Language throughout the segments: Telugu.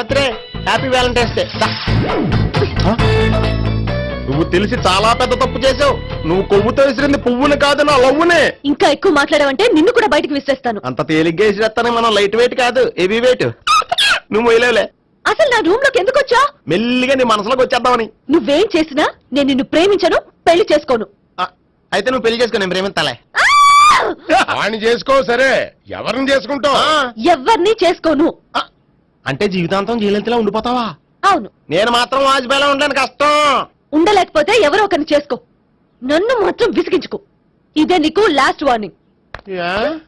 Savitri happy Valentine's Day? నువ్వు తెలిసి చాలా పెద్ద తప్పు చేసావు నువ్వు కొవ్వుతో విసిరింది పువ్వుని కాదు నా లవ్వునే. ఇంకా ఎక్కువ మాట్లాడావంటే నిన్ను కూడా బయటకు విసిరేస్తాను. అంత తేలిగ్గా విసిరేస్తానే మనం లైట్ వెయిట్ కాదు హెవీ వెయిట్ నువ్వు మొయ్యలేవులే అసలు నా రూమ్లోకి ఎందుకు వచ్చా మెల్లిగా నీ మనసులోకి వచ్చేద్దామని. నువ్వేం చేసినా నేను నిన్ను ప్రేమించను పెళ్ళి చేసుకోను. ఆ, అయితే నువ్వు పెళ్ళి చేసుకో నేను ప్రేమిస్తాలే. వాణ్ణి చేసుకో సరే. ఎవరిని చేసుకుంటావు? ఆ, ఎవ్వరిని చేసుకోను. అంటే జీవితాంతం జైలెంతలా ఉండిపోతావా? అవును. నేను మాత్రం వాజ్పేయిలా ఉండడానికి కష్టం. ఉండలేకపోతే ఎవరో ఒకరిని చేసుకో. నన్ను మాత్రం విసిగించుకో. ఇదే నీకు లాస్ట్ వార్నింగ్ యా?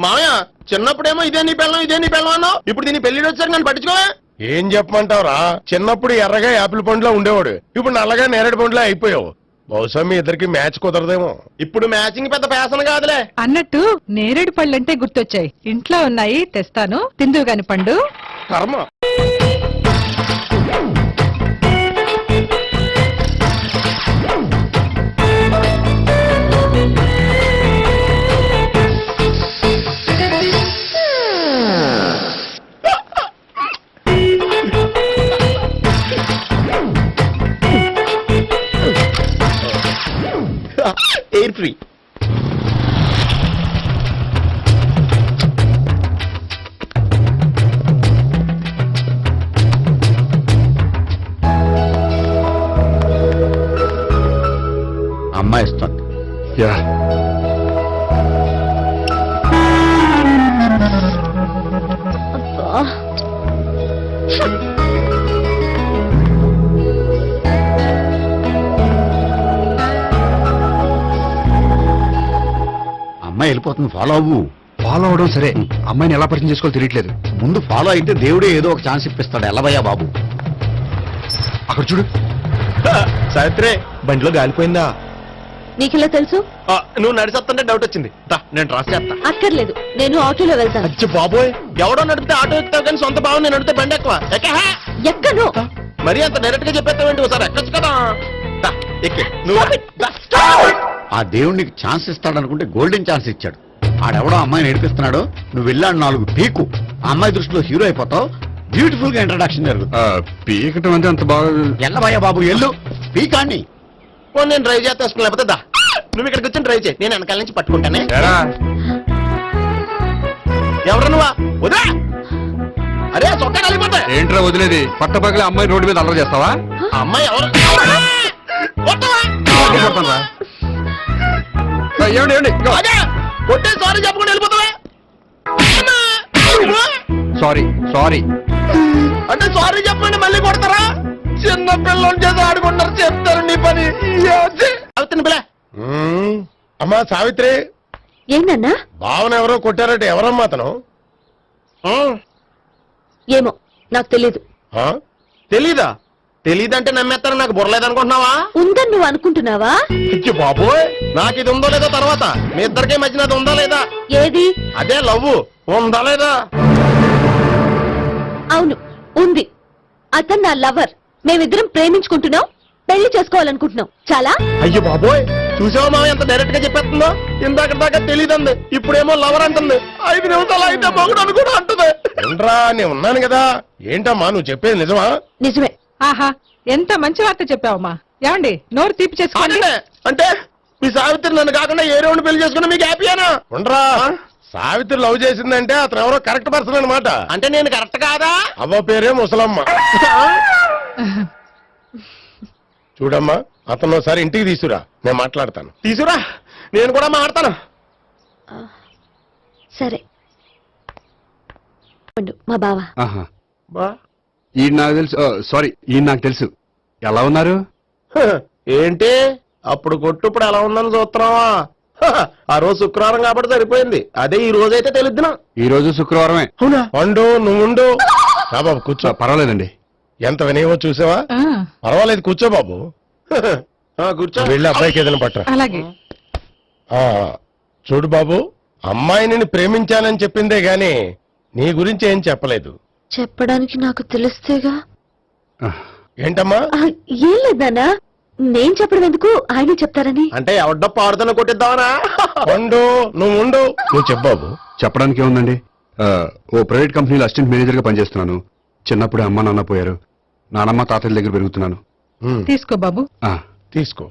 మామయ్య చిన్నప్పుడేమో ఇదే నీ పెళ్ళం ఇదే నీ పెళ్ళం అన్నావు. ఇప్పుడు దీని పెళ్ళి వచ్చారు నన్ను పట్టించుకోవా. ఏం చెప్పమంటావురా? చిన్నప్పుడు ఎర్రగా యాపిల్ పండులో ఉండేవాడు. ఇప్పుడు నల్లగా నేరేడు పండులో అయిపోయావు. బహుశా మీ ఇద్దరికి మ్యాచ్ కుదరదేమో. ఇప్పుడు మ్యాచింగ్ పెద్ద ఫ్యాషన్ కాదులే. అన్నట్టు నేరేడు పళ్ళంటే గుర్తొచ్చాయి. ఇంట్లో ఉన్నాయి తెస్తాను. తిందువు గాని పండు. కర్మ. ఎయిర్ ఫ్రీ వెళ్ళిపోతుంది ఫాలో అవడం సరే. అమ్మాయిని ఎలా పరిచయం చేసుకోవాలో తెలియట్లేదు. ముందు ఫాలో అయితే దేవుడే ఏదో ఒక ఛాన్స్ ఇప్పిస్తాడు ఎల్లబయ్యా బాబు. అక్కడ చూడు. సావిత్రి బండిలో గాలిపోయిందా? నీకెలా తెలుసు? ఆ, నువ్వు నడిచేస్తుంటే డౌట్ వచ్చింది. నేను రాసి చేస్తా. అక్కర్లేదు. నేను ఆటోలో వెళ్తాను. అచ్చి బాబోయ్. ఎవడో నడిపితే ఆటో ఎక్కుతావు కానీ సొంత భావం నేను నడిపితే బండి ఎక్కువ? ఎక్కను? మరీ అంత డైరెక్ట్గా చెప్పేస్తావేంటి ఒకసారి? ఎక్కొచ్చు కదా. నువ్వు. ఆ దేవుడికి ఛాన్స్ ఇస్తాడనుకుంటే గోల్డెన్ ఛాన్స్ ఇచ్చాడు. ఆడెవడో అమ్మాయిని ఏడిపిస్తున్నాడు? నువ్వు వెళ్ళాడు నాలుగు పీకు. ఆ అమ్మాయి దృష్టిలో హీరో అయిపోతావు. బ్యూటిఫుల్గా ఇంట్రడక్షన్ జరుగుతుంది. పీకటం అంటే అంత బాగా ఎల్లబయ్యా బాబు ఎల్లు పీకాన్ని. నేను డ్రైవ్ చేస్తాను లేకపోతే దా. నువ్వు ఇక్కడికి వచ్చి డ్రైవ్ చేయి. నేను వెనకాల నుంచి పట్టుకుంటానే. ఎవరు నువ్వా? వదా అరే చొక్కా కలిపోతా ఏంట్రా వదిలేది? పట్టపగలే అమ్మాయి రోడ్డు మీద అల్లరి చేస్తావా? అమ్మాయి ఎవరు? కొట్టవా? ఏమండి ఏమండి కొట్టే సారీ చెప్పకుండా వెళ్ళిపోతావా? అమ్మా! Sorry sorry. అంటే సారీ చెప్పండి మళ్ళీ కొడతారా? చిన్న పిల్లలు చేసి ఆడుకుంటారు చెప్తారు నీ పని. అవుతుంది పిల్ల మ్మ్. అమ్మా సావిత్రి. ఏంటన్నా భావన ఎవరో కొట్టారట ఎవరమ్మా అతను? ఏమో నాకు తెలీదు? తెలీదా? తెలీదంటే నమ్మేస్తాను నాకు బుర్రలేదనుకుంటున్నావా? ఉందని నువ్వు అనుకుంటున్నావా? ఇచ్చి బాబోయ్! నాకు ఇది ఉందో లేదో తర్వాత. మీ ఇద్దరికే మధ్యన అది ఉందా లేదా? ఏది? అదే లవ్ ఉందా లేదా? అవును ఉంది. అతను నా లవర్. మేమిద్దరం ప్రేమించుకుంటున్నాం పెళ్ళి చేసుకోవాలనుకుంటున్నాం. చాలా? అయ్యో బాబోయ్! చూసావా మామ ఎంత డైరెక్ట్గా చెప్పేస్తుందో? ఇందాక దాకా తెలియదండి ఇప్పుడేమో లవర్ అంటుంది. ఐదు నిమిషాలు అయితే మగుడు అని కూడా అంటుంది. ఏంట్రా నేను ఉన్నాను కదా. ఏంటమ్మా నువ్వు చెప్పేది నిజమా? నిజమే. ఆహా ఎంత మంచి వార్త చెప్పావమ్మా. ఏమండి నోరు తీపి చేసుకోండి. అంటే అంటే మీ సావిత్రి నన్ను కాకుండా ఏ రౌండ్ పెళ్ళి చేసుకున్నా మీకు హ్యాపీయేనా ఉండరా. సావిత్రి లవ్ చేసిందంటే అతను ఎవరో కరెక్ట్ పర్సన్ అనమాట అంటే నేను కరెక్ట్ కాదా? అవ్వ పేరే ముసలమ్మ. చూడమ్మా అతను ఒకసారి ఇంటికి తీసుకురా. నేను మాట్లాడతాను. తీసురా నేను కూడా మాడతాను సరే. ఉండు, మా బావ. బా. ఈ నాకు తెలుసు సారీ ఈ నాకు తెలుసు. ఎలా ఉన్నారు? ఏంటి? అప్పుడు కొట్టు ఇప్పుడు ఎలా ఉందని చూస్తున్నావా? ఆ రోజు శుక్రవారం కాబట్టి సరిపోయింది. అదే ఈ రోజు అయితే తెలుద్దునా? ఈ రోజు శుక్రవారమే. అవునా? పండు నువ్వు ఉండు. రా బాబు కూర్చో. పర్వాలేదండి. ఎంత వినయమో చూసావా? ఆ, పర్వాలేదు కూర్చో బాబు. కూర్చో. వెళ్ళి అబ్బాయికి ఏదైనా పట్టరా. అలాగే. ఆ, చూడు బాబు అమ్మాయిని నేను ప్రేమించానని చెప్పిందే గాని నీ గురించి ఏం చెప్పలేదు. చెప్పడానికి నాకు తెలిస్తేగా? ఏంటమ్మా? ఏం లేదు నాన్న. నేను చెప్పడం ఎందుకు ఆయనే చెప్తారని? అంటే ఎవడ్డో పాడుతున్న కొట్టిద్దామనా? పండు నువ్వు ఉండు. నువ్వు చెప్పు బాబు. చెప్పడానికి ఏముందండి? ఆ, ఓ ప్రైవేట్ కంపెనీలో అసిస్టెంట్ మేనేజర్గా పనిచేస్తున్నాను. చిన్నప్పుడే అమ్మ నాన్న పోయారు. నానమ్మ తాతయ్య దగ్గర పెరుగుతున్నాను. తీసుకో బాబు. ఆ, తీసుకో.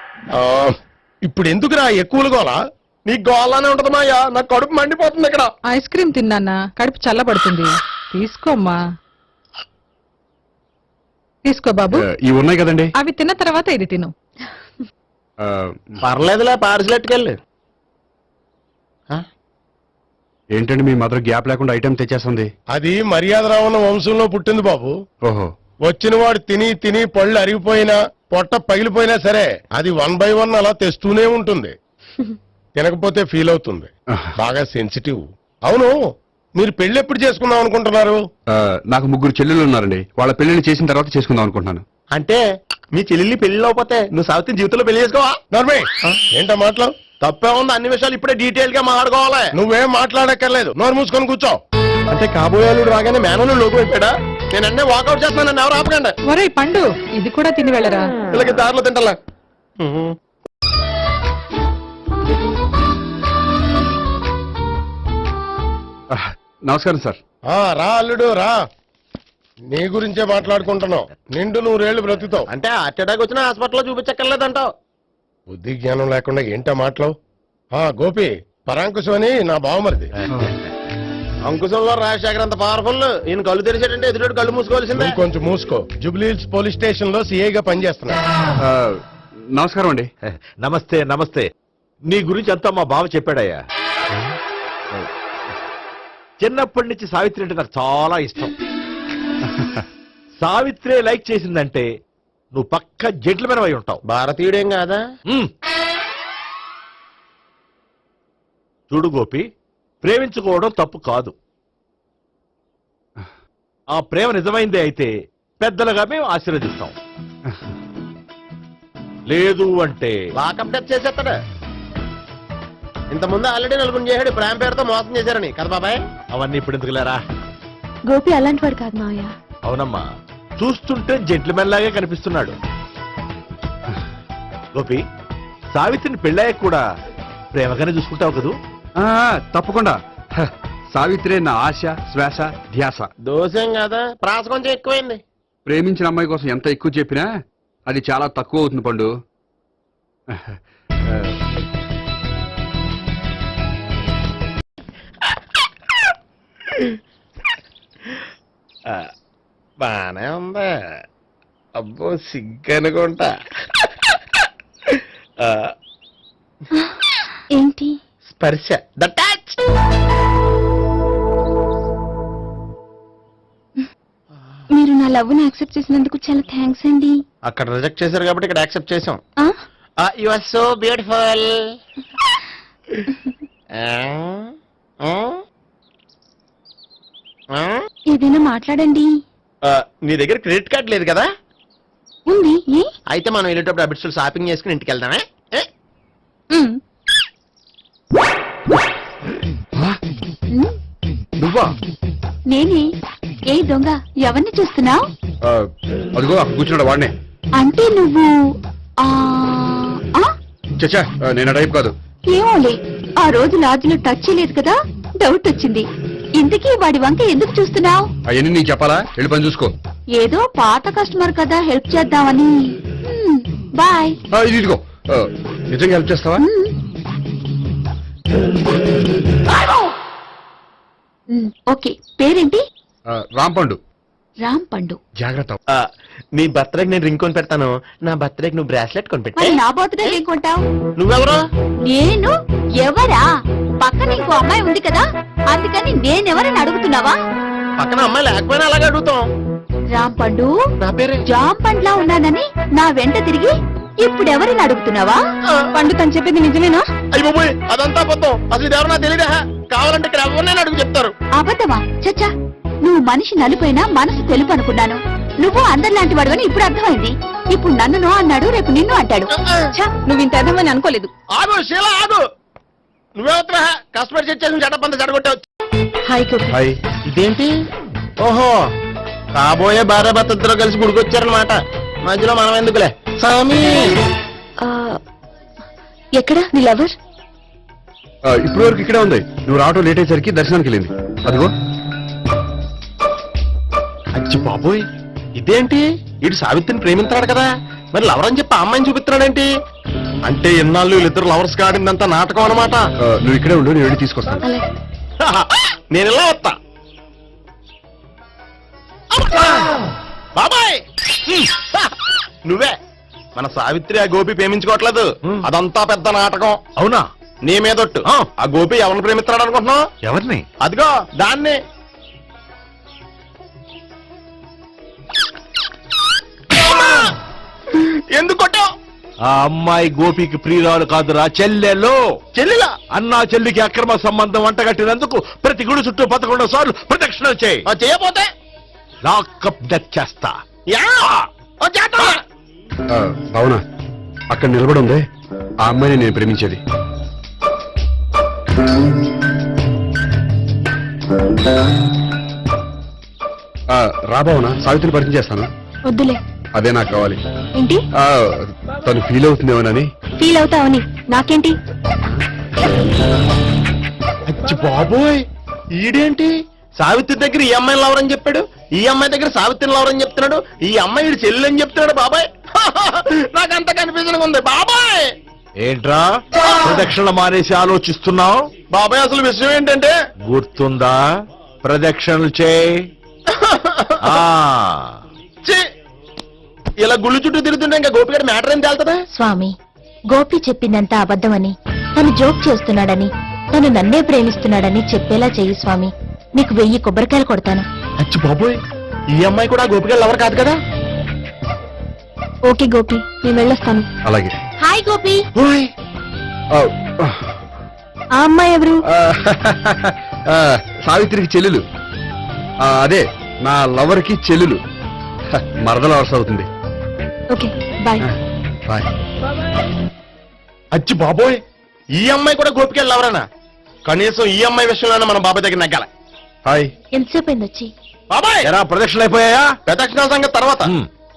ఇప్పుడు ఎందుకురా ఎక్కువలు గోలా? నీకు గోళ్ళనే ఉంటది మాయా నాకు కడుపు మండిపోతుంది ఇక్కడ. ఐస్ క్రీమ్ తిన్నానా? కడుపు చల్లబడుతుంది. తీసుకోమ్మా. తీసుకో బాబు. ఇవి ఉన్నాయి కదండి. అవి తిన్న తర్వాత ఇది తిను. పర్లేదులే పార్సిల్ ఎట్టుకెళ్ళి. ఏంటండి మీ మదర్ గ్యాప్ లేకుండా ఐటెం తెచ్చేస్తుంది? అది మర్యాద రావణ వంశంలో పుట్టింది బాబు. ఓహో. వచ్చిన వాడు తిని తిని పళ్ళు అరిగిపోయినా పొట్ట పగిలిపోయినా సరే అది వన్ బై వన్ అలా తెస్తూనే ఉంటుంది. తినకపోతే ఫీల్ అవుతుంది. బాగా సెన్సిటివ్ అవును మీరు పెళ్ళి ఎప్పుడు చేసుకుందాం అనుకుంటున్నారు? నాకు ముగ్గురు చెల్లెలు ఉన్నారండి. వాళ్ళ పెళ్ళిని చేసిన తర్వాత చేసుకుందాం అనుకుంటున్నాను. అంటే మీ చెల్లెల్ని పెళ్ళి అవ్వకపోతే నువ్వు సావిత్రి జీవితంలో పెళ్ళి చేసుకోవా? నర్మే ఏంటో మాటలు? తప్పే ఉంది అన్ని విషయాలు ఇప్పుడే డీటెయిల్గా మాట్లాడుకోవాలి. నువ్వేం మాట్లాడక్కర్లేదు. నోరు మూసుకొని కూర్చో. అంటే కాబోయేలుడు రాగానే మేనలు లోకి అయిపోయాడా? నేను అన్నీ వాకౌట్ చేస్తాను నన్ను ఎవరు ఆపకండి. ఒరే పండు ఇది కూడా తిని వెళ్ళరా? వీళ్ళకి దారిలో తింటలే. నమస్కారం సార్. ఆ రా అల్లుడు రా. నీ గురించే మాట్లాడుకుంటున్నావు నిండు నూరేళ్ళు బ్రతుకుతావు. అంటే హార్ట్ అటాక్ వచ్చిన హాస్పిటల్లో చూపించక్కర్లేదంటావు. బుద్ధి జ్ఞానం లేకుండా ఏంటో మాటలు? ఆ గోపి పరాంకుశం అని నా బావమరిది. అంకుశంలో రాజశేఖర్ అంత పవర్ఫుల్ ఈయన కళ్ళు తెరిచాడంటే ఎదురు కళ్ళు మూసుకోవాల్సిందే. కొంచెం మూసుకో. జుబ్లీహిల్స్ పోలీస్ స్టేషన్లో సిఐగా పనిచేస్తున్నా. నమస్కారం అండి. నమస్తే నమస్తే. నీ గురించి అంతా మా బావ చెప్పాడయ్యా. చిన్నప్పటి నుంచి సావిత్రి అంటే నాకు చాలా ఇష్టం. సావిత్రే లైక్ చేసిందంటే నువ్వు పక్క జెంట్లమెన్ అయి ఉంటావు. భారతీయుడేం కాదా. చూడు గోపి ప్రేమించుకోవడం తప్పు కాదు. ఆ ప్రేమ నిజమైందే అయితే పెద్దలుగా మేము ఆశీర్వదిస్తాం. లేదు అంటే లాకప్ డెత్ చేసేస్తాడు. ఇంతకుముందు ఆల్రెడీ నలుగురు చేశాడు ప్రేమ పేరుతో మోసం చేశారని. కదా బాబాయ్? అవన్నీ ఇప్పుడు ఎందుకులేరా గోపి అలాంటి వాడు కాదు మావయ్య. అవునమ్మా చూస్తుంటే జెంట్లమెన్ లాగే కనిపిస్తున్నాడు. గోపి సావిత్రిని పెళ్ళాక కూడా ప్రేమగానే చూసుకుంటావు కదూ? తప్పకుండా. సావిత్రే నా ఆశ శ్వాస ధ్యాస. దోషం కదా? ప్రాస కొంచెం ఎక్కువైంది. ప్రేమించిన అమ్మాయి కోసం ఎంత ఎక్కువ చెప్పినా అది చాలా తక్కువ అవుతుంది పండు. ఆ, బానే ఉందా? అబ్బో సిగ్గనుకుంటా. ఆ, ఏంటి? స్పర్శ ద టచ్ మీరు నా లవ్ని యాక్సెప్ట్ చేసినందుకు చాలా థ్యాంక్స్ అండి. అక్కడ రిజెక్ట్ చేశారు కాబట్టి ఇక్కడ యాక్సెప్ట్ చేసాం ఆ? యు ఆర్ సో బ్యూటిఫుల్ ఏదైనా మాట్లాడండి. నీ దగ్గర క్రెడిట్ కార్డ్ లేదు కదా? ఉంది ఏ? అయితే మనం వెళ్ళేటప్పుడు అబిట్స్ షాపింగ్ చేసుకుని ఇంటికి వెళ్దామే ఏ? ఉమ్. నువ్వా? నేనే? ఏ దొంగ? ఎవరిని చూస్తున్నావు? అదిగో అక్కడ కూర్చున్నాడు వాడినే. అంటే నువ్వు ఆ ఆ? చచ్చా ఆ, నేను టైప్ కాదు. ఏమోలే ఆ రోజు లాడ్జ్లో టచ్ చేయలేదు కదా డౌట్ వచ్చింది. ఇంతకీ వాడి వంక ఎందుకు చూస్తున్నావు? అవన్నీ నీకు చెప్పాలా? వెళ్ళి పని చూసుకో. ఏదో పాత కస్టమర్ కదా హెల్ప్ చేద్దామని. బాయ్. ఆ, ఇది ఇదిగో. ఆ, నిజంగా హెల్ప్ చేస్తావా? ఓకే. పేరేంటి? ఆ, రామ్ పండు రామ్ పండు జాగ్రత్త. ఆ, నీ బర్త్డేకి నేను రింగ్ కొని పెడతాను నా బర్త్డేకి నువ్వు బ్రాస్లెట్ కొని పెట్టే మరి నా బర్త్డే ఏం కొంటావు? నువ్వెవరు? నేను? ఎవరా? పక్కన ఇంకో అమ్మాయి ఉంది కదా అందుకని నేనెవరని అడుగుతున్నావా? పక్కన అమ్మాయి లేకపోయినా అలాగే అడుగుతాం. రామ్ పండు నా పేరే జామ్ పండ్లా ఉన్నానని నా వెంట తిరిగి ఇప్పుడెవరిని అడుగుతున్నావా? పండు తను చెప్పింది నిజమేనా? అయ్యి బాబోయ్ అదంతా అబద్ధం. అసలు ఇది ఎవరన్నా తెలియదా? కావాలంటే ఇక్కడ ఎవరినైనా అడుగు చెప్తారు. అబద్ధమా? చచ్చా. నువ్వు మనిషి నలుపైనా మనసు తెలుపు అనుకున్నాను. నువ్వు అందరిలాంటి వాడు ఇప్పుడు అర్థమైంది. ఇప్పుడు నన్ను నో అన్నాడు రేపు నిన్ను అంటాడు. నువ్వు ఇంత అర్థమని అనుకోలేదు. ఆగు శీల ఆగు. నువ్వెవత్రా కస్టమర్ చెక్ చేసి చెడపంత చెడగొట్టావు హాయ్ గోపి హాయ్. ఇదేంటి? ఓహో కాబోయే భార్య భర్తతో కలిసి గుడికొచ్చారనమాట మధ్యలో మనం ఎందుకులే? స్వామి ఆ, ఎక్కడ? నీ లవర్? ఇప్పటి వరకు ఇక్కడే ఉంది. నువ్వు రావటం లేట్ అయ్యేసరికి దర్శనానికి వెళ్ళింది. అదిగో. అచ్చి బాబోయ్! ఇదేంటి? ఇటు సావిత్రిని ప్రేమించాడు కదా. మరి లవర్ అని చెప్పి ఆ అమ్మాయిని చూపిస్తున్నాడేంటి? అంటే ఇన్నాళ్ళు వీళ్ళిద్దరు లవర్స్ కాడిందంతా నాటకం అనమాట ఆ, నువ్వు ఇక్కడే ఉండు నేను వెళ్ళి తీసుకొస్తాను. అలాగే. నేను ఇలా వస్తా. బాబాయ్! నువ్వే. మన సావిత్రి ఆ గోపి ప్రేమించుకోవట్లేదు. అదంతా పెద్ద నాటకం. అవునా? నీ మీదొట్టు. ఆ. గోపి ఎవరిని ప్రేమిస్తున్నాడు అనుకుంటున్నావు? ఎవరిని? అదిగో దాన్ని! ఎందుకు ఆ అమ్మాయి గోపికి ప్రియురాలు కాదురా చెల్లెలో. చెల్లిలా? అన్నా చెల్లికి అక్రమ సంబంధం వంటగట్టినందుకు ప్రతి గుడి చుట్టూ పదకొండు సార్లు ప్రదక్షిణ చేయి. ఆ చేయపోతే లాకప్ డెత్ చేస్తా. భావన అక్కడ నిలబడి ఉంది ఆ అమ్మాయిని నేను ప్రేమించేది. ఆ, రా భావన సావిత్రిని పరిచయం చేస్తాను. వద్దులే. అదే నాకు కావాలి. ఏంటి? ఆ, తను ఫీల్ అవుతుందేమోనని. ఫీల్ అవుతావని. నాకేంటి? అచ్చి బాబోయ్ ఈడేంటి? సావిత్రి దగ్గర ఈ అమ్మాయిని లవర్ అని చెప్పాడు ఈ అమ్మాయి దగ్గర సావిత్రిని లవర్ అని చెప్తున్నాడు ఈ అమ్మాయి ఈడు చెల్లి అని చెప్తున్నాడు బాబాయ్. నాకు అంత కన్ఫ్యూజన్ ఉంది. బాబాయ్! ఏంట్రా? ప్రదక్షిణ మానేసి ఆలోచిస్తున్నావు? బాబాయ్ అసలు విషయం ఏంటంటే? గుర్తుందా? ప్రదక్షిణలు చేయి! ఇలా గుళ్ళు చుట్టూ తిరుగుతుంటే ఇంకా గోపిగడ మ్యాటర్ ఏం తేలుతుందా? స్వామి గోపి చెప్పిందంతా అబద్ధమని తను జోక్ చేస్తున్నాడని తను నన్నే ప్రేమిస్తున్నాడని చెప్పేలా చెయ్యి స్వామి. నీకు వెయ్యి కొబ్బరికాయలు కొడతాను. అచ్చి బాబోయ్ ఈ అమ్మాయి కూడా గోపిగడ లవర్ కాదు కదా? ఓకే గోపి నేను వెళ్ళొస్తాను. అలాగే. హాయ్ గోపి. ఓయ్. ఆ, ఆ. అమ్మాయి ఎవరు? ఆ, ఆ, సావిత్రికి చెల్లెలు. ఆ, అదే నా లవర్కి చెల్లెలు. హ, మరదల వరుస అవుతుంది. Okay bye. బాయ్. అచ్చి బాబోయ్ ఈ అమ్మాయి కూడా గోపిగడ లవరేనా? కనీసం ఈ అమ్మాయి విషయంలోనే మన బాబాయ్ దగ్గర నగ్గాల. హాయ్. ఎంతసేపు అయింది వచ్చి? బాబాయ్! ఎరా ప్రదక్షిణలు అయిపోయాయా? ప్రదక్షిణాల సంగతి తర్వాత.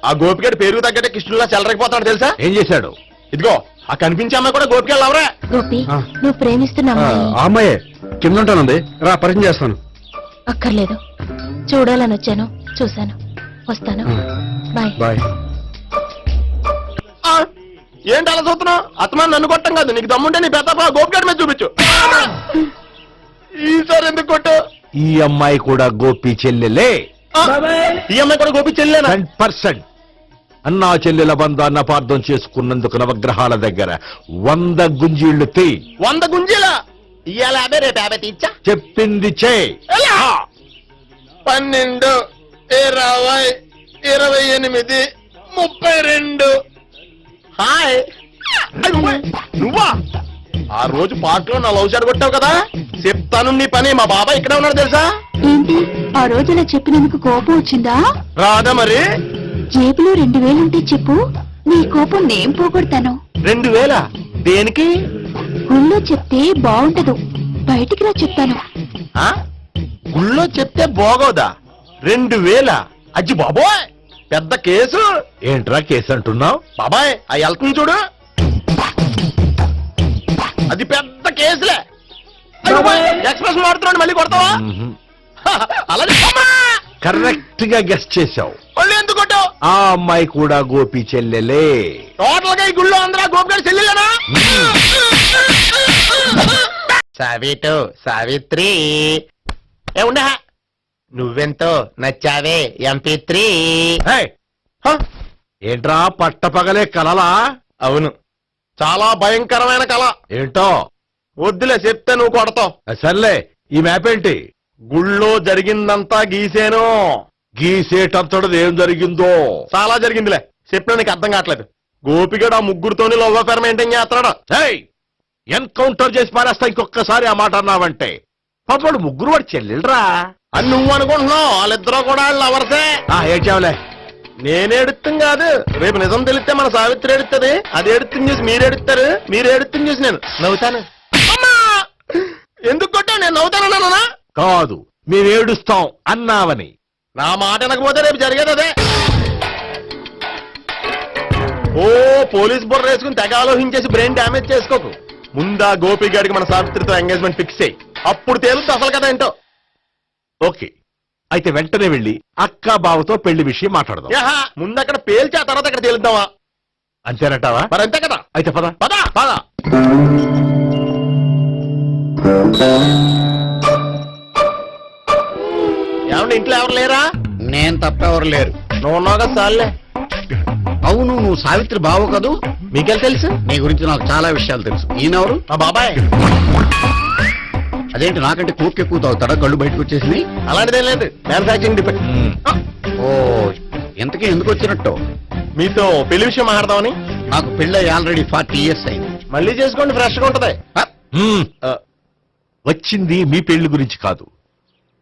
ఆ గోపిగడ పేరు తగ్గట్టే కృష్ణులా చెలరకపోతాడు తెలుసా? ఏం చేశాడు? ఇదిగో ఆ కనిపించే అమ్మాయి కూడా గోపిగడ లవరే. గోపి. నువ్వు ప్రేమిస్తున్న ఆ, అమ్మాయి. కింద ఉంటానుంది. రా పరిచయం చేస్తాను. అక్కర్లేదు. చూడాలని వచ్చాను. చూశాను. వస్తాను. ఆ, బాయ్. బాయ్. ఏంటి అలా చూస్తున్నావు? అత్తమా నన్ను కొట్టం కాదు. నీకు దమ్ముంటే నీ పెద్ద గోపిగడ మీద చూపించు. ఈసారి ఎందుకు కొట్టు ఈ అమ్మాయి కూడా గోపి చెల్లెలే. ఈ అమ్మాయి కూడా గోపి చెల్లేనా? పర్సెంట్ అన్నా చెల్లెల బంధాన్ని అపార్థం చేసుకున్నందుకు నవగ్రహాల దగ్గర వంద గుంజీళ్ళు తీ. వంద గుంజీలా? ఇవాళ యాభై రేపు యాభై తీచ్చా? చెప్పింది చే? పన్నెండు ఇరవై ఇరవై ఎనిమిది ముప్పై రెండు. హాయ్. నువ్వా? ఆ రోజు పార్క్లో నా లవ్ షాట్ కొట్టావు కదా? చెప్తాను నీ పని. మా బాబాయ్ ఇక్కడే ఉన్నాడు తెలుసా? ఏంటి? ఆ రోజు ఇలా చెప్పినందుకు కోపం వచ్చిందా? రాదా మరి జేబులో రెండు వేలుంటే చెప్పు. నీ కోపం నేను పోగొడతాను. రెండు వేల? దేనికి? గుళ్ళో చెప్తే బాగుంటదు బయటికి రా చెప్తాను. ఆ? గుళ్ళో చెప్తే బాగోదా? రెండు వేల? అజ్జి బాబోయ్! పెద్ద కేసు. ఏంట్రా కేసు అంటున్నావు? బాబాయ్ ఆ వెళ్తుంది చూడు. అది పెద్ద కేసులే. అయ్య బాబోయ్, ఎక్స్ప్రెస్ మాడుతున్నాడు మళ్ళీ కొడతావా? అలాగే కరెక్ట్గా గెస్ట్ చేశావు. మళ్ళీ ఎందుకు కొట్టావు? ఆ అమ్మాయి కూడా గోపి చెల్లెలే. టోటల్గా ఈ గుళ్ళో అందరూ గోపిగారు చెల్లెలేనా? సావిటు సావిత్రి. ఏ ఉండే నువ్వెంతో నచ్చావే ఎంపీ త్రీ హే! ఏంట్రా పట్టపగలే కలలా? అవును. చాలా భయంకరమైన కళ ఏంటో? వద్దులే చెప్తే నువ్వు కొడతావు. సర్లే ఈ మ్యాప్ ఏంటి? గుళ్ళో జరిగిందంతా గీసేను. గీసేటంతటది ఏం జరిగిందో? చాలా జరిగిందిలే. చెప్పినా నీకు అర్థం కావట్లేదు. గోపిగడు ఆ ముగ్గురుతోని లవ్ అఫేర్ మెయింటైన్ చేస్తున్నాడు. ఏయ్! ఎన్కౌంటర్ చేసి పారేస్తా ఇంకొకసారి ఆ మాట అన్నావంటే. పాపడు ముగ్గురు వాడు చెల్లెలరా. అని నువ్వు అనుకుంటున్నావు. వాళ్ళిద్దరూ కూడా లవర్సే. ఆ ఏడ్చావులే. నేను ఎడుతుంది కాదు. రేపు నిజం తెలిస్తే మన సావిత్రి ఎడుతుంది. అది ఎడుతుంది చూసి మీరు ఎడుతారు. మీరు ఎడుతుంది చూసి నేను నవ్వుతాను. అమ్మా! ఎందుకు కొట్టా నేను నవ్వుతానన్నా కాదు మేము ఏడుస్తాం అన్నావని. నా మాట వినకపోతే రేపు జరిగేది అదే. ఓ పోలీస్ బుర్ర వేసుకుని తెగ ఆలోచించేసి బ్రెయిన్ డ్యామేజ్ చేసుకోకు. ముందా గోపి గారికి మన సావిత్రితో ఎంగేజ్మెంట్ ఫిక్స్ అయ్యి అప్పుడు తేలుతుంది అసలు కదా ఏంటో. ఓకే అయితే వెంటనే వెళ్ళి అక్క బావతో పెళ్ళి విషయం మాట్లాడదాం. యహా, ముందు అక్కడ పేల్చి ఆ తర్వాత అక్కడ తేలుద్దామా? అంతేనటావా? మరి అంతే కదా అయితే పద. పదా పద. ఏమండి ఇంట్లో ఎవరు లేరా? నేను తప్పెవరు లేరు. నువ్వు ఉన్నావు కదా సార్లే. అవును నువ్వు సావిత్రి బావు కదూ? మీకెళ్ళి తెలుసు? నీ గురించి నాకు చాలా విషయాలు తెలుసు. ఈయనెవరు? మా బాబాయ్. అదేంటి నాకంటే కూక్ ఎక్కువ తాగుతాడా కళ్ళు బయటకు వచ్చేసి అలాంటిదేం లేదు. Manufacturing depend. ఓ ఇంతకీ ఎందుకు వచ్చినట్టు? మీతో పెళ్ళి విషయం మాట్లాడదామని? నాకు పెళ్ళి ఆల్రెడీ ఫార్టీ ఇయర్స్ అయింది. మళ్ళీ చేసుకోండి ఫ్రెష్గా ఉంటది. ఆ, వచ్చింది మీ పెళ్ళి గురించి కాదు.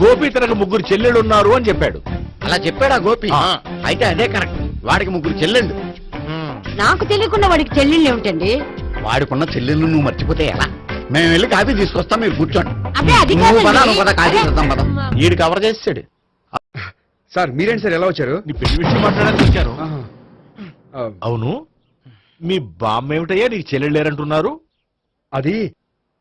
గోపి తనకు ముగ్గురు చెల్లెళ్ళు ఉన్నారు అని చెప్పాడు. అలా చెప్పాడా గోపి? ఆ. అయితే అదే కరెక్ట్. వాడికి ముగ్గురు చెల్లెళ్ళు. నాకు తెలియకుండా వాడికి చెల్లెళ్ళు ఏమిటండి? వాడికున్న చెల్లెళ్ళు నువ్వు మర్చిపోతే ఎలా? మేము వెళ్ళి కాఫీ తీసుకొస్తాం మీరు కూర్చోండి. అబ్బే అది నువ్వు పద, కాదండి. నువ్వు పద, కాఫీ చేద్దాం పద. ఈడు కవర్ చేసాడు సార్ మీరేంటి సార్ ఎలా వచ్చారు? నీ పెళ్ళి విషయం మాట్లాడడానికి ఆహా. ఆ, అవును. మీ బామ్మ ఏమిటయ్యా నీకు చెల్లెళ్ళు లేరంటున్నారు? అది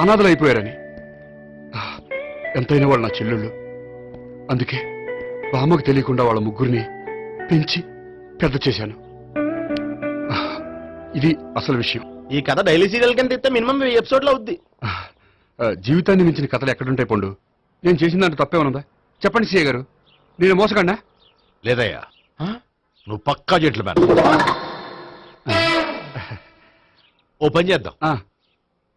అనాథలు అయిపోయారని ఆ, ఎంతైనా వాళ్ళు నా చెల్లెళ్ళు. అందుకే బామ్మకు తెలియకుండా వాళ్ళ ముగ్గురిని పెంచి పెద్ద చేశాను. ఇది అసలు విషయం. ఈ కథ డైలీ సీరియల్ కింద ఇస్తే మినిమం ఎపిసోడ్లో అవుద్ది. జీవితాన్ని మించిన కథలు ఎక్కడుంటాయి పండు? నేను చేసిన దాంట్లో తప్పేమనుందా? చెప్పండి సీఏ గారు. నేను మోసకండా లేదయ్యా. నువ్వు పక్కా మ్యాన్ ఓ పని చేద్దాం.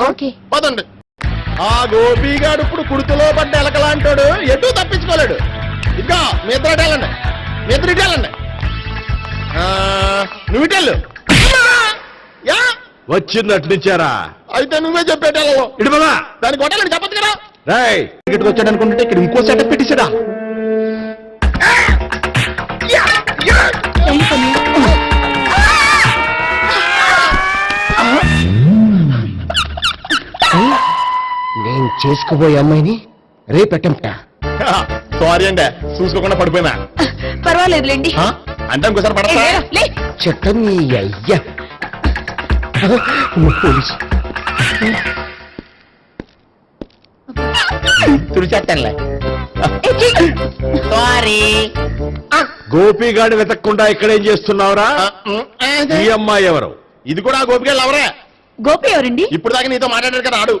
ఓకే. పదండి. ఆ గోపిగాడు ఇప్పుడు కుడితిలో పడ్డ ఎలకలాంటాడు ఎటు తప్పించుకోలేడు. ఇంకా వెళ్ళండి. ఆ, నువ్వు ఇటు వెళ్ళు. యా! నుంచారా? అయితే నువ్వే చెప్పేటెళ్ళవు ఇటు బాబా దానికి కొట్టాలని చెప్పదు కదా. రాయ్. ఇక్కడికి వచ్చాడు అనుకుంటే ఇక్కడ ఇంకో సెటప్ పెట్టేసాడా నేను చేసుకుపోయే అమ్మాయిని రేపెట్టంట సారీ అండి చూసుకోకుండా పడిపోయినా. పర్వాలేదులేండి. ఆ? అంటే ఇంకోసారి పడతా లే. చెట్ట నీ అయ్యా. పోలీసు. తుడిచేస్తానులే. సారీ. గోపిగాడు వెతకకుండా ఇక్కడేం చేస్తున్నావురా? ఈ అమ్మాయి ఎవరు? ఇది కూడా గోపికలు ఎవరే? గోపి ఎవరండి? ఇప్పుడు దాకా నీతో మాట్లాడారు కదా ఆడు.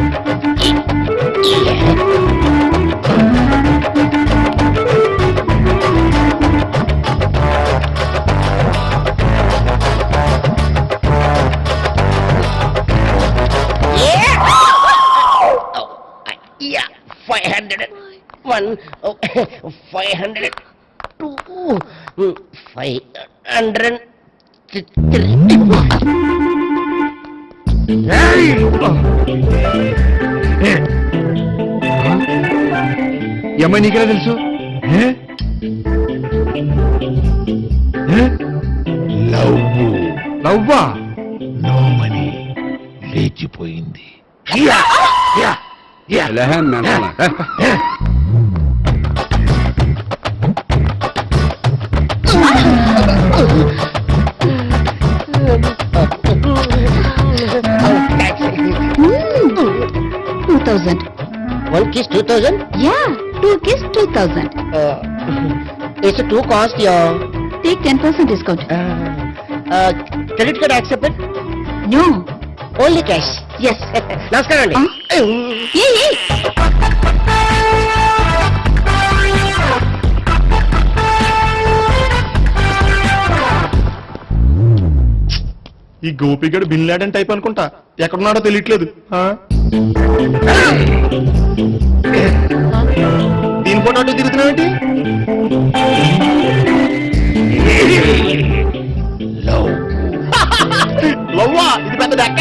Five hundred two five hundred అమ్మాయి నీకెలా తెలుసు? ఏ? లవ్వా. నోమని లేచిపోయింది. లే, మెంటలా. ఏ, thousand one kiss two thousand yeah two kiss two thousand it's too cost you take ten percent discount credit card accepted no only cash yes నమస్కారం అండి ఏ ఈ గోపిగడు బిన్ లాడెన్ టైప్ అనుకుంటా. ఎక్కడున్నాడో తెలియట్లేదు. దీని ఫోటో తిరుగుతున్నావేంటి లవ్వా? ఇది పెద్ద దక్క